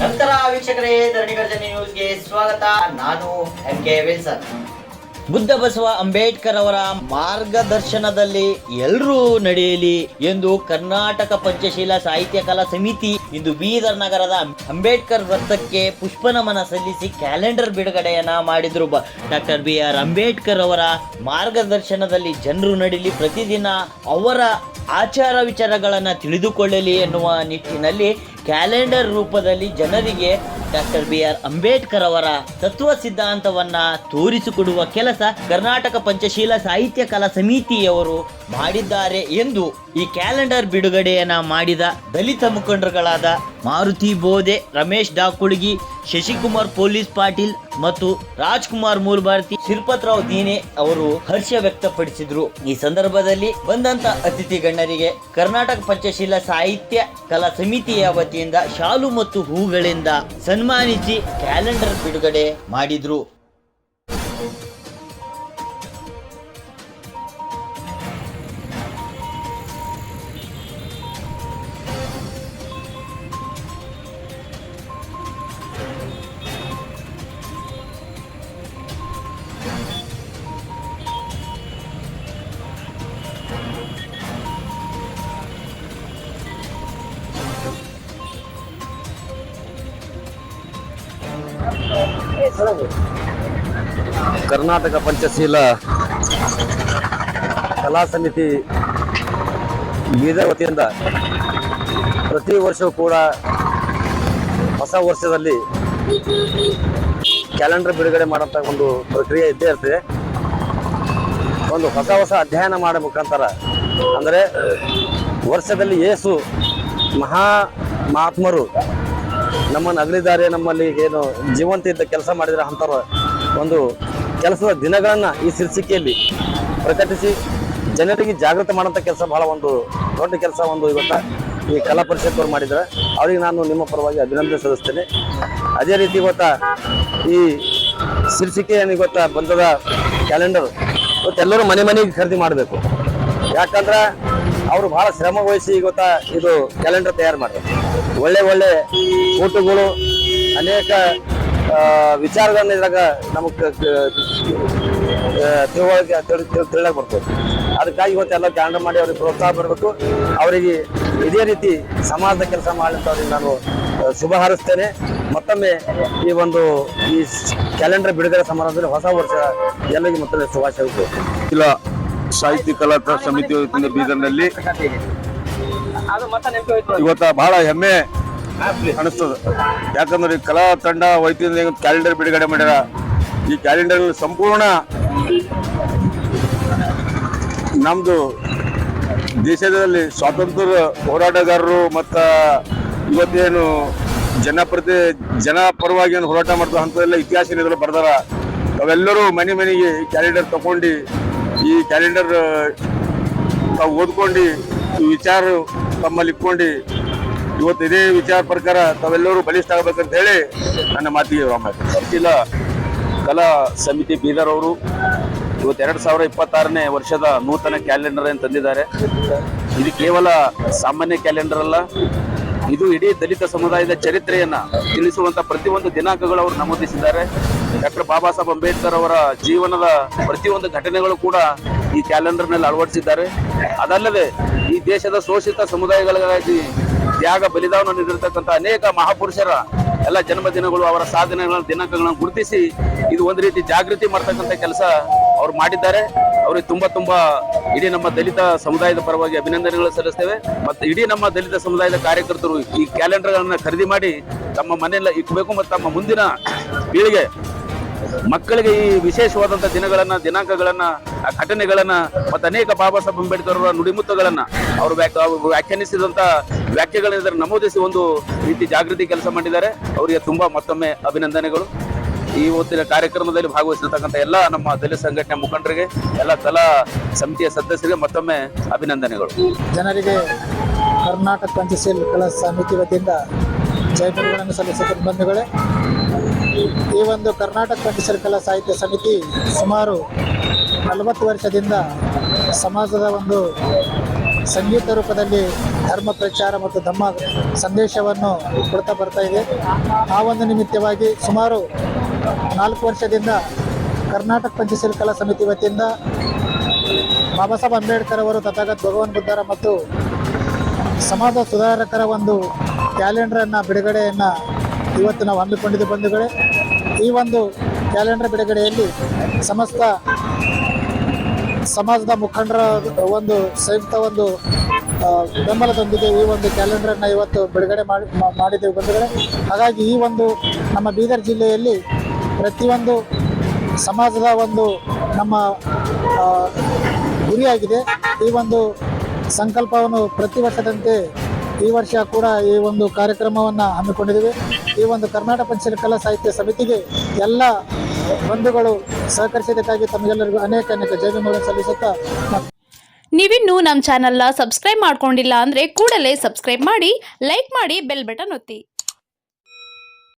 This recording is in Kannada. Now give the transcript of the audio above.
ನಂತರ ವೀಕ್ಷಕರೇ, ಧರಣಿ ಗರ್ಜನೆ ನ್ಯೂಸ್ಗೆ ಸ್ವಾಗತ. ನಾನು M K Wilson. Buddha Basava Ambedkar ಅವರ ಮಾರ್ಗದರ್ಶನದಲ್ಲಿ ಎಲ್ಲರೂ ನಡೆಯಲಿ ಎಂದು ಕರ್ನಾಟಕ ಪಂಚಶೀಲ ಸಾಹಿತ್ಯ ಕಲಾ ಸಮಿತಿ ಇಂದು ಬೀದರ್ ನಗರದ ಅಂಬೇಡ್ಕರ್ ವೃತ್ತಕ್ಕೆ ಪುಷ್ಪನಮನ ಸಲ್ಲಿಸಿ ಕ್ಯಾಲೆಂಡರ್ ಬಿಡುಗಡೆಯನ್ನ ಮಾಡಿದ್ರು ಡಾಕ್ಟರ್ ಬಿ ಆರ್ ಅಂಬೇಡ್ಕರ್ ಅವರ ಮಾರ್ಗದರ್ಶನದಲ್ಲಿ ಜನರು ನಡೀಲಿ, ಪ್ರತಿದಿನ ಅವರ ಆಚಾರ ವಿಚಾರಗಳನ್ನು ತಿಳಿದುಕೊಳ್ಳಲಿ ಎನ್ನುವ ನಿಟ್ಟಿನಲ್ಲಿ ಕ್ಯಾಲೆಂಡರ್ ರೂಪದಲ್ಲಿ ಜನರಿಗೆ ಡಾಕ್ಟರ್ ಬಿ ಆರ್ ಅಂಬೇಡ್ಕರ್ ಅವರ ತತ್ವ ಸಿದ್ಧಾಂತವನ್ನ ತೋರಿಸಿಕೊಡುವ ಕೆಲಸ ಕರ್ನಾಟಕ ಪಂಚಶೀಲ ಸಾಹಿತ್ಯ ಕಲಾ ಸಮಿತಿಯವರು ಮಾಡಿದ್ದಾರೆ ಎಂದು ಈ ಕ್ಯಾಲೆಂಡರ್ ಬಿಡುಗಡೆಯನ್ನ ಮಾಡಿದ ದಲಿತ ಮುಖಂಡರುಗಳಾದ ಮಾರುತಿ ಬೋಧೆ ರಮೇಶ್ ಡಾಕುಳಗಿ, ಶಶಿಕುಮಾರ್ ಪೊಲೀಸ್ ಪಾಟೀಲ್ ಮತ್ತು ರಾಜ್ಕುಮಾರ್ ಮೂಲ್ಭಾರತಿ ಶಿಲ್ಪತ್ರಾವ್ ದೀನೆ ಅವರು ಹರ್ಷ ವ್ಯಕ್ತಪಡಿಸಿದ್ರು. ಈ ಸಂದರ್ಭದಲ್ಲಿ ಬಂದಂತ ಅತಿಥಿ ಗಣ್ಯರಿಗೆ ಕರ್ನಾಟಕ ಪಂಚಶೀಲ ಸಾಹಿತ್ಯ ಕಲಾ ಸಮಿತಿಯ ವತಿಯಿಂದ ಶಾಲು ಮತ್ತು ಹೂಗಳಿಂದ ಸನ್ಮಾನಿಸಿ ಕ್ಯಾಲೆಂಡರ್ ಬಿಡುಗಡೆ ಮಾಡಿದ್ರು. ಕರ್ನಾಟಕ ಪಂಚಶೀಲ ಕಲಾ ಸಮಿತಿ ಬೀದರ್ ವತಿಯಿಂದ ಪ್ರತಿ ವರ್ಷವೂ ಕೂಡ ಹೊಸ ವರ್ಷದಲ್ಲಿ ಕ್ಯಾಲೆಂಡರ್ ಬಿಡುಗಡೆ ಮಾಡೋಂಥ ಒಂದು ಪ್ರಕ್ರಿಯೆ ಇದ್ದೇ ಇರ್ತದೆ. ಒಂದು ಹೊಸ ಹೊಸ ಅಧ್ಯಯನ ಮಾಡೋ ಮುಖಾಂತರ, ಅಂದರೆ ವರ್ಷದಲ್ಲಿ ಏಸು ಮಹಾ ಮಹಾತ್ಮರು ನಮ್ಮನ್ನು ಅಗಲಿದ್ದಾರೆ ನಮ್ಮಲ್ಲಿ ಏನು ಜೀವಂತ ಇದ್ದ ಕೆಲಸ ಮಾಡಿದ್ರೆ ಅಂಥವ್ರ ಒಂದು ಕೆಲಸದ ದಿನಗಳನ್ನು ಈ ಶೀರ್ಷಿಕೆಯಲ್ಲಿ ಪ್ರಕಟಿಸಿ ಜನರಿಗೆ ಜಾಗೃತ ಮಾಡೋಂಥ ಕೆಲಸ ಬಹಳ ಒಂದು ದೊಡ್ಡ ಕೆಲಸ ಒಂದು ಇವತ್ತು ಈ ಕಲಾ ಪರಿಷತ್ ಅವ್ರು ಮಾಡಿದ್ದಾರೆ. ಅವರಿಗೆ ನಾನು ನಿಮ್ಮ ಪರವಾಗಿ ಅಭಿನಂದನೆ ಸಲ್ಲಿಸ್ತೇನೆ. ಅದೇ ರೀತಿ ಇವತ್ತ ಈ ಶೀರ್ಷಿಕೆ ಇವತ್ತ ಬಂದದ ಕ್ಯಾಲೆಂಡರ್ ಇವತ್ತೆಲ್ಲರೂ ಮನೆ ಮನೆಗೆ ಖರೀದಿ ಮಾಡಬೇಕು. ಯಾಕಂದ್ರೆ ಅವರು ಬಹಳ ಶ್ರಮ ವಹಿಸಿ ಗೊತ್ತಾ ಇದು ಕ್ಯಾಲೆಂಡರ್ ತಯಾರು ಮಾಡ್ತಾರೆ ಒಳ್ಳೆ ಒಳ್ಳೆ ಊಟಗಳು ಅನೇಕ ವಿಚಾರಗಳನ್ನ ಇದ್ರಾಗ ನಮಗೆ ತಿಳಕ್ ಬರ್ತದೆ. ಅದಕ್ಕಾಗಿ ಇವತ್ತೆಲ್ಲ ಕ್ಯಾಲೆಂಡರ್ ಮಾಡಿ ಅವ್ರಿಗೆ ಪ್ರೋತ್ಸಾಹ ಬರಬೇಕು. ಅವರಿಗೆ ಇದೇ ರೀತಿ ಸಮಾಜದ ಕೆಲಸ ಮಾಡಲಿಕ್ಕೆ ಅವ್ರಿಗೆ ನಾನು ಶುಭ ಹಾರಿಸ್ತೇನೆ. ಮತ್ತೊಮ್ಮೆ ಈ ಒಂದು, ಈ ಕ್ಯಾಲೆಂಡರ್ ಬಿಡುಗಡೆ ಸಮಾರಂಭದಲ್ಲಿ ಹೊಸ ವರ್ಷ ಎಲ್ಲರಿಗೂ ಮತ್ತೊಮ್ಮೆ ಶುಭಾಶಯಗಳು. ಇಲ್ಲ. ಸಾಹಿತ್ಯ ಕಲಾ ಸಮಿತಿ ವತಿಯಿಂದ ಬೀದರ್ನಲ್ಲಿ ಇವತ್ತ ಬಹಳ ಹೆಮ್ಮೆ ಅನಿಸ್ತದ. ಯಾಕಂದ್ರೆ ಈ ಕಲಾ ತಂಡ ವೈದ್ಯ ಕ್ಯಾಲೆಂಡರ್ ಬಿಡುಗಡೆ ಮಾಡ್ಯಾರ? ಈ ಕ್ಯಾಲೆಂಡರ್ ಸಂಪೂರ್ಣ ನಮ್ದು ದೇಶದಲ್ಲಿ ಸ್ವಾತಂತ್ರ್ಯ ಹೋರಾಟಗಾರರು ಮತ್ತ ಇವತ್ತೇನು ಜನಪ್ರತಿ ಜನ ಪರವಾಗಿ ಏನು ಹೋರಾಟ ಮಾಡ್ತಾರೆ ಅಂಥದ್ದೆಲ್ಲ ಇತಿಹಾಸ ಏನಿದ್ರು ಬರ್ದಾರ. ಅವೆಲ್ಲರೂ ಮನೆ ಮನೆಗೆ ಕ್ಯಾಲೆಂಡರ್ ತಗೊಂಡು ಈ ಕ್ಯಾಲೆಂಡರ್ ತಾವು ಓದ್ಕೊಂಡು, ಈ ವಿಚಾರ ತಮ್ಮಲ್ಲಿ ಇಟ್ಕೊಂಡು, ಇವತ್ತು ಇದೇ ವಿಚಾರ ಪ್ರಕಾರ ತಾವೆಲ್ಲರೂ ಬಲಿಷ್ಠ ಆಗಬೇಕಂತ ಹೇಳಿ ನನ್ನ ಮಾತಿಗೆ ರಾಮ ಇಲ್ಲ ಕಲಾ ಸಮಿತಿ ಬೀದರ್ ಅವರು ಇವತ್ತು ಎರಡು ಸಾವಿರ ಇಪ್ಪತ್ತಾರನೇ ವರ್ಷದ ನೂತನ ಕ್ಯಾಲೆಂಡರ್ ಅನ್ನು ತಂದಿದ್ದಾರೆ. ಇದು ಕೇವಲ ಸಾಮಾನ್ಯ ಕ್ಯಾಲೆಂಡರ್ ಅಲ್ಲ ಇದು ಇಡೀ ದಲಿತ ಸಮುದಾಯದ ಚರಿತ್ರೆಯನ್ನ ತಿಳಿಸುವಂತ ಪ್ರತಿಯೊಂದು ದಿನಾಂಕಗಳು ಅವರು ನಮೂದಿಸಿದ್ದಾರೆ. ಡಾಕ್ಟರ್ ಬಾಬಾ ಸಾಹೇಬ್ ಅಂಬೇಡ್ಕರ್ ಅವರ ಜೀವನದ ಪ್ರತಿಯೊಂದು ಘಟನೆಗಳು ಕೂಡ ಈ ಕ್ಯಾಲೆಂಡರ್ನಲ್ಲಿ ಅಳವಡಿಸಿದ್ದಾರೆ. ಅದಲ್ಲದೆ ಈ ದೇಶದ ಶೋಷಿತ ಸಮುದಾಯಗಳಿಗಾಗಿ ತ್ಯಾಗ ಬಲಿದಾನ ನೀಡಿರ್ತಕ್ಕಂಥ ಅನೇಕ ಮಹಾಪುರುಷರ ಎಲ್ಲ ಜನ್ಮದಿನಗಳು, ಅವರ ಸಾಧನೆಗಳ ದಿನಾಂಕಗಳನ್ನು ಗುರುತಿಸಿ ಇದು ಒಂದು ರೀತಿ ಜಾಗೃತಿ ಮಾಡ್ತಕ್ಕಂಥ ಕೆಲಸ ಅವ್ರು ಮಾಡಿದ್ದಾರೆ. ಅವ್ರಿಗೆ ತುಂಬಾ ತುಂಬಾ ಇಡೀ ನಮ್ಮ ದಲಿತ ಸಮುದಾಯದ ಪರವಾಗಿ ಅಭಿನಂದನೆಗಳು ಸಲ್ಲಿಸ್ತೇವೆ. ಮತ್ತು ಇಡೀ ನಮ್ಮ ದಲಿತ ಸಮುದಾಯದ ಕಾರ್ಯಕರ್ತರು ಈ ಕ್ಯಾಲೆಂಡರ್ಗಳನ್ನು ಖರೀದಿ ಮಾಡಿ ತಮ್ಮ ಮನೆಯಲ್ಲ ಇಟ್ಬೇಕು ಮತ್ತು ತಮ್ಮ ಮುಂದಿನ ಪೀಳಿಗೆ ಮಕ್ಕಳಿಗೆ ಈ ವಿಶೇಷವಾದಂಥ ದಿನಗಳನ್ನ, ದಿನಾಂಕಗಳನ್ನ ಘಟನೆಗಳನ್ನ ಮತ್ತು ಅನೇಕ ಬಾಬಾ ಸಾಹೇಬ್ ಅಂಬೇಡ್ಕರ್ ಅವರ ನುಡಿಮುತ್ತುಗಳನ್ನ ಅವರು ವ್ಯಾಖ್ಯಾನಿಸಿದಂಥ ವ್ಯಾಖ್ಯೆಗಳನ್ನ ನಮೂದಿಸಿ ಒಂದು ರೀತಿ ಜಾಗೃತಿ ಕೆಲಸ ಮಾಡಿದ್ದಾರೆ. ಅವರಿಗೆ ತುಂಬಾ ಮತ್ತೊಮ್ಮೆ ಅಭಿನಂದನೆಗಳು. ಈ ಹೊತ್ತಿನ ಕಾರ್ಯಕ್ರಮದಲ್ಲಿ ಭಾಗವಹಿಸಿರ್ತಕ್ಕಂಥ ಎಲ್ಲ ನಮ್ಮ ದಲಿತ ಸಂಘಟನೆ ಮುಖಂಡರಿಗೆ, ಎಲ್ಲ ಕಲಾ ಸಮಿತಿಯ ಸದಸ್ಯರಿಗೆ ಮತ್ತೊಮ್ಮೆ ಅಭಿನಂದನೆಗಳು. ಜನರಿಗೆ ಕರ್ನಾಟಕ ಪಂಚಶೀಲ ಕಲಾ ಸಮಿತಿ ವತಿಯಿಂದ ಜಯಪುರಗಳನ್ನು ಸಲ್ಲಿಸುತ್ತಿರುವ ಬಂಧುಗಳೇ, ಈ ಒಂದು ಕರ್ನಾಟಕ ಪಂಚಶೀಲ ಕಲಾ ಸಾಹಿತ್ಯ ಸಮಿತಿ ಸುಮಾರು ನಲವತ್ತು ವರ್ಷದಿಂದ ಸಮಾಜದ ಒಂದು ಸಂಗೀತ ರೂಪದಲ್ಲಿ ಧರ್ಮ ಪ್ರಚಾರ ಮತ್ತು ಧರ್ಮ ಸಂದೇಶವನ್ನು ಕೊಡ್ತಾ ಬರ್ತಾ ಇದೆ. ಆ ಒಂದು ನಿಮಿತ್ತವಾಗಿ ಸುಮಾರು ನಾಲ್ಕು ವರ್ಷದಿಂದ ಕರ್ನಾಟಕ ಪಂಚಶೀಲ ಕಲಾ ಸಮಿತಿ ವತಿಯಿಂದ ಬಾಬಾ ಸಾಹೇಬ್ ಅಂಬೇಡ್ಕರ್ ಅವರು ತಥಾಗತ ಭಗವಾನ್ ಬುದ್ಧರ ಮತ್ತು ಸಮಾಜ ಸುಧಾರಕರ ಒಂದು ಕ್ಯಾಲೆಂಡರನ್ನು ಬಿಡುಗಡೆಯನ್ನು ಇವತ್ತು ನಾವು ಹಮ್ಮಿಕೊಂಡಿದ್ದು ಬಂಧುಗಳೇ. ಈ ಒಂದು ಕ್ಯಾಲೆಂಡರ್ ಬಿಡುಗಡೆಯಲ್ಲಿ ಸಮಸ್ತ ಸಮಾಜದ ಮುಖಂಡರ ಒಂದು ಸಂಯುಕ್ತ ಒಂದು ಬೆಂಬಲದೊಂದಿಗೆ ಈ ಒಂದು ಕ್ಯಾಲೆಂಡರನ್ನು ಇವತ್ತು ಬಿಡುಗಡೆ ಮಾಡಿ ಮಾಡಿದ್ದೇವೆ ಬಂಧುಗಳೇ. ಹಾಗಾಗಿ ಈ ಒಂದು ನಮ್ಮ ಬೀದರ್ ಜಿಲ್ಲೆಯಲ್ಲಿ ಪ್ರತಿಯೊಂದು ಸಮಾಜದ ಒಂದು ನಮ್ಮ ಗುರಿಯಾಗಿದೆ. ಈ ಒಂದು ಸಂಕಲ್ಪವನ್ನು ಪ್ರತಿ ವರ್ಷದಂತೆ ಈ ವರ್ಷ ಕೂಡ ಈ ಒಂದು ಕಾರ್ಯಕ್ರಮವನ್ನು ಹಮ್ಮಿಕೊಂಡಿದ್ದೇವೆ. ಈ ಒಂದು ಕರ್ನಾಟಕ ಪಂಚಶೀಲ ಕಲಾ ಸಾಹಿತ್ಯ ಸಮಿತಿಗೆ ಎಲ್ಲ ಬಂಧುಗಳು ಸಹಕರಿಸಿದ್ದಕ್ಕಾಗಿ ತಮಗೆಲ್ಲರಿಗೂ ಅನೇಕ ಅನೇಕ ಜೈವಿಗಳನ್ನು ಸಲ್ಲಿಸುತ್ತಾ ನೀವಿನ್ನೂ ನಮ್ಮ ಚಾನಲ್ನ ಸಬ್ಸ್ಕ್ರೈಬ್ ಮಾಡ್ಕೊಂಡಿಲ್ಲ ಅಂದರೆ ಕೂಡಲೇ ಸಬ್ಸ್ಕ್ರೈಬ್ ಮಾಡಿ ಲೈಕ್ ಮಾಡಿ ಬೆಲ್ ಬಟನ್ ಒತ್ತಿ.